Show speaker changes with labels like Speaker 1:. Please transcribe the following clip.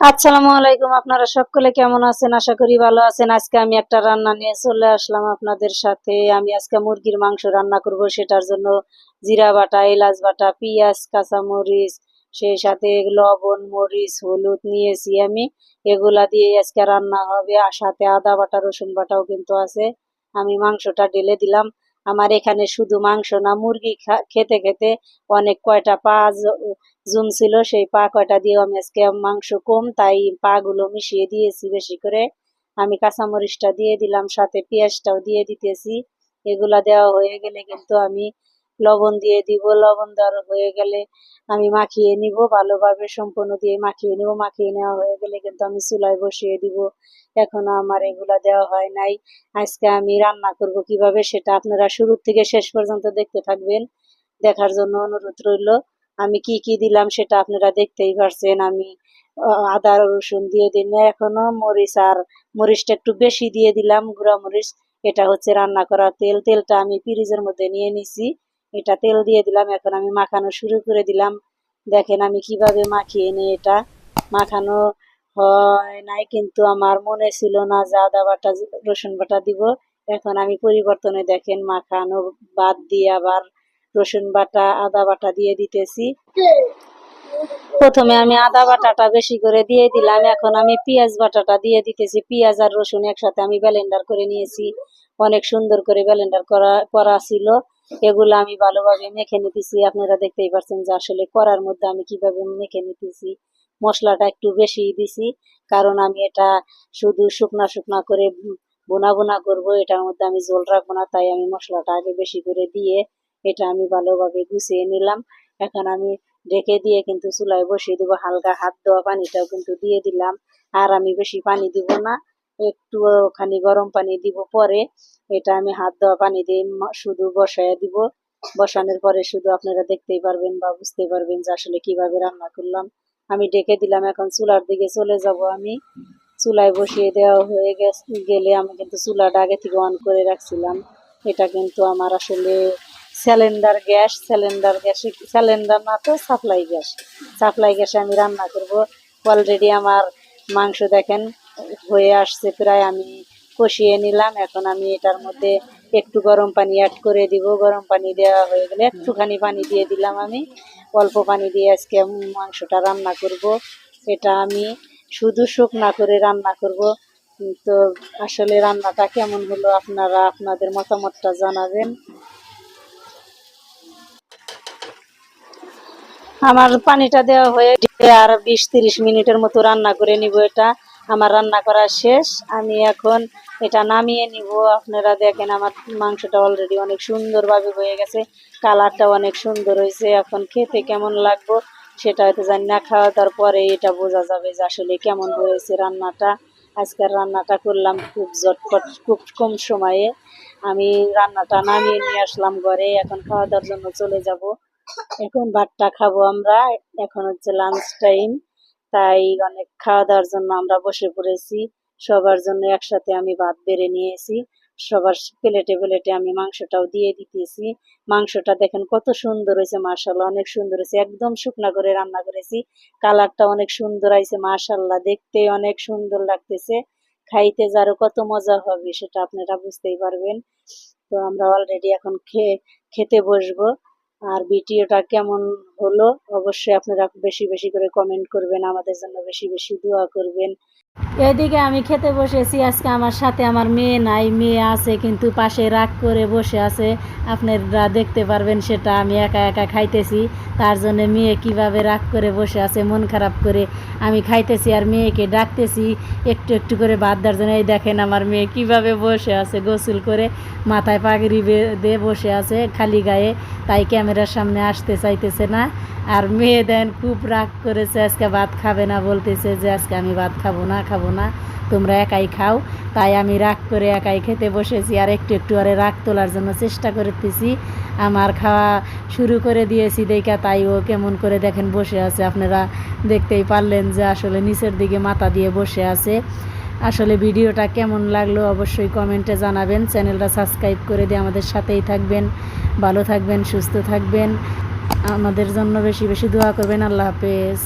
Speaker 1: আসসালামু আলাইকুম, আপনারা সকলে কেমন আছেন? আশা করি ভালো আছেন। আজকে আমি একটা রান্না নিয়ে চলে আসলাম আপনাদের সাথে। আমি আজকে মুরগির মাংস রান্না করব, সেটার জন্য জিরা বাটা, এলাচ বাটা, পেঁয়াজ, কাঁচামরিচ, সেই সাথে লবণ, মরিচ, হলুদ নিয়েছি আমি। এগুলা দিয়ে আজকে রান্না হবে। আর সাথে আদা বাটা, রসুন বাটাও কিন্তু আছে। আমি মাংসটা ঢেলে দিলাম। আমার এখানে শুধু মাংস না, মুরগি খেতে খেতে অনেক কয়টা পা জুম ছিল, সেই পা কয়টা দিয়ে আমি আজকে মাংস কম, তাই পা গুলো মিশিয়ে দিয়েছি বেশি করে। আমি কাঁচামরিচটা দিয়ে দিলাম, সাথে পেঁয়াজটাও দিয়ে দিতেছি। এগুলা দেওয়া হয়ে গেলে কিন্তু আমি লবণ দিয়ে দিব, লবণ দেওয়ার হয়ে গেলে আমি মাখিয়ে নিব, ভালোভাবে সম্পূর্ণ দিয়ে মাখিয়ে নিব। মাখিয়ে নেওয়া হয়ে গেলে কিন্তু আমি চুলায় বসিয়ে দিব। এখনও আমার এগুলা দেওয়া হয় নাই। আজকে আমি রান্না করব কীভাবে সেটা আপনারা শুরু থেকে শেষ পর্যন্ত দেখতে থাকবেন। দেখার জন্য অনুরোধ রইল। আমি কি কি দিলাম সেটা আপনারা দেখতেই পারছেন। আমি আদা, রসুন দিয়ে দিন। এখনও মরিচ আর মরিচটা একটু বেশি দিয়ে দিলাম, গুঁড়া মরিচ। এটা হচ্ছে রান্না করা তেল। তেলটা আমি ফ্রিজের মধ্যে নিয়ে নিছি। এটা তেল দিয়ে দিলাম, এখন আমি মাখানো শুরু করে দিলাম। দেখেন আমি কীভাবে মাখিয়ে নিই এটা। মাখানো হয় নাই, কিন্তু আমার মনে ছিল না যে আদা বাটা, রসুন বাটা দিব। এখন আমি পরিবর্তনে দেখেন মাখানো বাদ দিয়ে আবার রসুন বাটা, আদা বাটা দিয়ে দিতেছি। প্রথমে আমি আদা বাটাটা বেশি করে দিয়ে দিলাম। এখন আমি পেঁয়াজ বাটাটা দিয়ে দিতেছি। পেঁয়াজ আর রসুন একসাথে আমি ব্যালেন্ডার করে নিয়েছি। অনেক সুন্দর করে ব্লেন্ডার করা করা ছিল। এগুলো আমি ভালোভাবে মেখে নিতেছি। আপনারা দেখতেই পাচ্ছেন যে আসলে করার মধ্যে আমি কীভাবে মেখে নিতেছি। মশলাটা একটু বেশি দিছি, কারণ আমি এটা শুধু শুকনা শুকনা করে বোনা বোনা করব, এটার মধ্যে আমি জল রাখব না, তাই আমি মশলাটা আগে বেশি করে দিয়ে এটা আমি ভালোভাবে গুছিয়ে নিলাম। এখন আমি ঢেকে দিয়ে কিন্তু চুলায় বসিয়ে দিব, হালকা হাত দেওয়া পানিটাও কিন্তু দিয়ে দিলাম। আর আমি বেশি পানি দিব না। একটু খানি গরম পানি দিব পরে এটা আমি হাত দেওয়া পানি দিয়ে শুধু বসায় দিব। বসানোর পরে শুধু আপনারা দেখতেই পারবেন বা বুঝতে পারবেন যে আসলে কীভাবে রান্না করলাম। আমি ডেকে দিলাম, এখন চুলার দিকে চলে যাব আমি। চুলায় বসিয়ে দেওয়া হয়ে গেলে আমি কিন্তু চুলাটা আগে থেকে অন করে রাখছিলাম। এটা কিন্তু আমার আসলে সিলিন্ডার গ্যাস সিলিন্ডার গ্যাসে সিলিন্ডার না তো সাপ্লাই গ্যাস। সাপ্লাই গ্যাসে আমি রান্না করব। অলরেডি আমার মাংস দেখেন হয়ে আসছে প্রায় আমি কষিয়ে নিলাম। এখন আমি এটার মধ্যে একটু গরম পানি অ্যাড করে দিব। গরম পানি দেওয়া হয়ে গেলে একটুখানি পানি দিয়ে দিলাম আমি। অল্প পানি দিয়ে আজকে মাংসটা রান্না করব। এটা আমি শুধু শুকনা করে রান্না করব। তো আসলে রান্নাটা কেমন হলো আপনারা আপনাদের মতামতটা জানাবেন। আমার পানিটা দেওয়া হয়ে আর বিশ তিরিশ মিনিটের মতো রান্না করে নিব এটা। আমার রান্না করা শেষ। আমি এখন এটা নামিয়ে নিব। আপনারা দেখেন আমার মাংসটা অলরেডি অনেক সুন্দরভাবে হয়ে গেছে। কালারটা অনেক সুন্দর হয়েছে। এখন খেতে কেমন লাগবো সেটা হয়তো জানি না। খাওয়া দাওয়ার পরে এটা বোঝা যাবে যে আসলে কেমন হয়েছে রান্নাটা। আজকের রান্নাটা করলাম খুব ঝটপট খুব কম সময়ে। আমি রান্নাটা নামিয়ে নিয়ে আসলাম ঘরে। এখন খাওয়া দাওয়ার জন্য চলে যাব। এখন ভাতটা খাব আমরা। এখন হচ্ছে লাঞ্চ টাইম তাই অনেক খাওয়া দাওয়ার জন্য আমরা বসে পড়েছি। সবার জন্য একসাথে আমি ভাত বেড়ে নিয়েছি। সবার প্লেটে প্লেটে আমি মাংসটাও দিয়ে দিতেছি। মাংসটা দেখেন কত সুন্দর হয়েছে মার্শাল্লাহ অনেক সুন্দর হয়েছে। একদম শুকনা করে রান্না করেছি। কালারটা অনেক সুন্দর হয়েছে মার্শাল্লাহ দেখতে অনেক সুন্দর লাগতেছে। খাইতে যারও কত মজা হবে সেটা আপনারা বুঝতেই পারবেন। তো আমরা অলরেডি এখন খেয়ে খেতে বসবো। আর ভিডিওটা কেমন হলো, অবশ্যই আপনারা বেশি বেশি করে কমেন্ট করবেন, আমাদের জন্য বেশি বেশি দোয়া করবেন। এদিকে আমি খেতে বসেছি, আজকে আমার সাথে আমার মেয়ে নাই, মেয়ে আছে কিন্তু পাশে রাগ করে বসে আছে। আপনারা দেখতে পারবেন সেটা আমি একা একা খাইতেছি, তার জন্য মেয়ে কীভাবে রাগ করে বসে আছে, মন খারাপ করে আমি খাইতেছি আর মেয়েকে ডাকতেছি, একটু একটু করে ভাত দেওয়ার জন্য। এই দেখেন আমার মেয়ে কীভাবে বসে আছে, গোসল করে মাথায় পাগড়ি বেঁধে বসে আছে, খালি গায়ে, তাই ক্যামেরার সামনে আসতে চাইতেছে না আর মেয়ে দেন খুব রাগ করেছে, আজকে ভাত খাবে না বলতেছে যে আজকে আমি ভাত খাব না খাব না, তোমরা একাই খাও। তাই আমি রাগ করে একাই খেতে বসেছি আর একটু একটু আরে রাগ তোলার জন্য চেষ্টা করতেছি। আমার খাওয়া শুরু করে দিয়েছি দেখা, তাই ও কেমন করে দেখেন বসে আছে। আপনারা দেখতেই পারলেন যে আসলে নিচের দিকে মাথা দিয়ে বসে আছে। আসলে ভিডিওটা কেমন লাগল অবশ্যই কমেন্টে জানাবেন। চ্যানেলটা সাবস্ক্রাইব করে দিয়ে আমাদের সাথেই থাকবেন। ভালো থাকবেন, সুস্থ থাকবেন। আমাদের জন্য বেশি বেশি দোয়া করবেন। আল্লাহ হাফেজ।